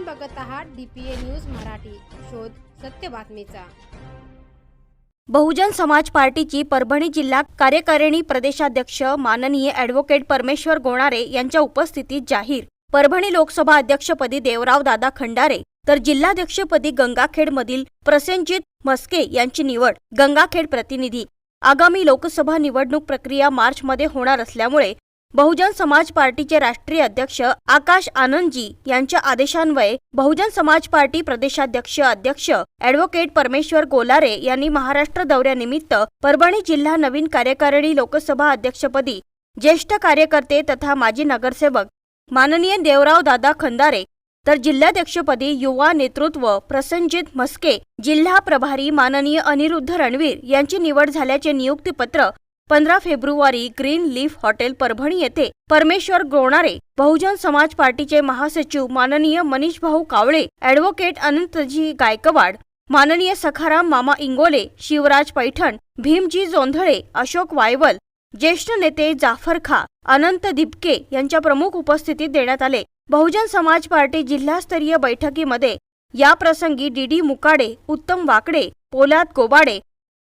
आपण बघत आहात डीपीए न्यूज मराठी. शोध सत्य बातमीचा. बहुजन समाज पार्टीची परभणी जिल्हा कार्यकारिणी प्रदेशाध्यक्ष माननीय ॲडव्होकेट परमेश्वर गोणारे यांच्या उपस्थितीत जाहीर. परभणी लोकसभा अध्यक्षपदी देवराव दादा खंडारे तर जिल्हाध्यक्षपदी गंगाखेडमधील प्रसेनजित मस्के यांची निवड गंगाखेड प्रतिनिधी. आगामी लोकसभा निवडणूक प्रक्रिया मार्चमध्ये होणार असल्यामुळे बहुजन समाज पार्टीचे राष्ट्रीय अध्यक्ष आकाश आनंदजी यांच्या आदेशान्वये बहुजन समाज पार्टी प्रदेशाध्यक्ष अध्यक्ष ॲडव्होकेट परमेश्वर गोलारे यांनी महाराष्ट्र दौऱ्यानिमित्त परभणी जिल्हा नवीन कार्यकारिणी लोकसभा अध्यक्षपदी ज्येष्ठ कार्यकर्ते तथा माजी नगरसेवक माननीय देवराव दादा खंदारे तर जिल्हाध्यक्षपदी युवा नेतृत्व प्रसन्नजित म्हस्के जिल्हा प्रभारी माननीय अनिरुद्ध रणवीर यांची निवड झाल्याचे नियुक्तीपत्र पंधरा फेब्रुवारी ग्रीन लीफ हॉटेल परभणी येथे परमेश्वर गोणारे बहुजन समाज पार्टीचे महासचिव माननीय मनीष भाऊ कावळे ॲडव्होकेट अनंतजी गायकवाड माननीय सखाराम मामा इंगोले शिवराज पैठण भीमजी जोंधळे अशोक वायवल ज्येष्ठ नेते जाफर खा अनंत दिपके यांच्या प्रमुख उपस्थितीत देण्यात आले. बहुजन समाज पार्टी जिल्हास्तरीय बैठकीमध्ये या प्रसंगी डी मुकाडे उत्तम वाकडे पोलाद गोबाडे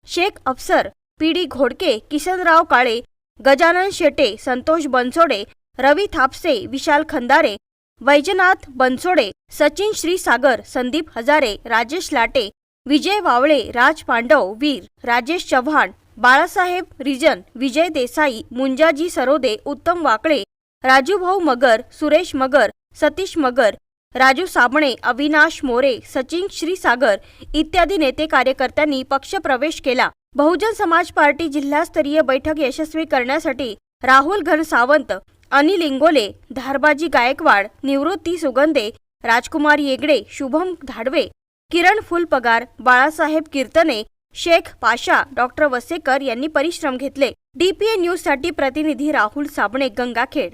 शेख अफसर पी डी घोडके किशनराव काळे गजानन शेटे संतोष बनसोडे रवी थापसे विशाल खंदारे वैजनाथ बनसोडे सचिन श्रीसागर संदीप हजारे राजेश लाटे विजय वावळे राज पांडव वीर राजेश चव्हाण बाळासाहेब रिजन विजय देसाई मुंजाजी सरोदे उत्तम वाकळे राजूभाऊ मगर सुरेश मगर सतीश मगर राजू साबणे अविनाश मोरे सचिन श्रीसागर इत्यादी नेते कार्यकर्त्यांनी पक्षप्रवेश केला. बहुजन समाज पार्टी जिल्हास्तरीय बैठक यशस्वी करण्यासाठी राहुल घन सावंत अनिल इंगोले धारबाजी गायकवाड निवृत्ती सुगंधे राजकुमार येगडे शुभम धाडवे किरण फुलपगार बाळासाहेब कीर्तने शेख पाशा डॉक्टर वसेकर यांनी परिश्रम घेतले. डीपीए न्यूजसाठी प्रतिनिधी राहुल साबणे गंगाखेड.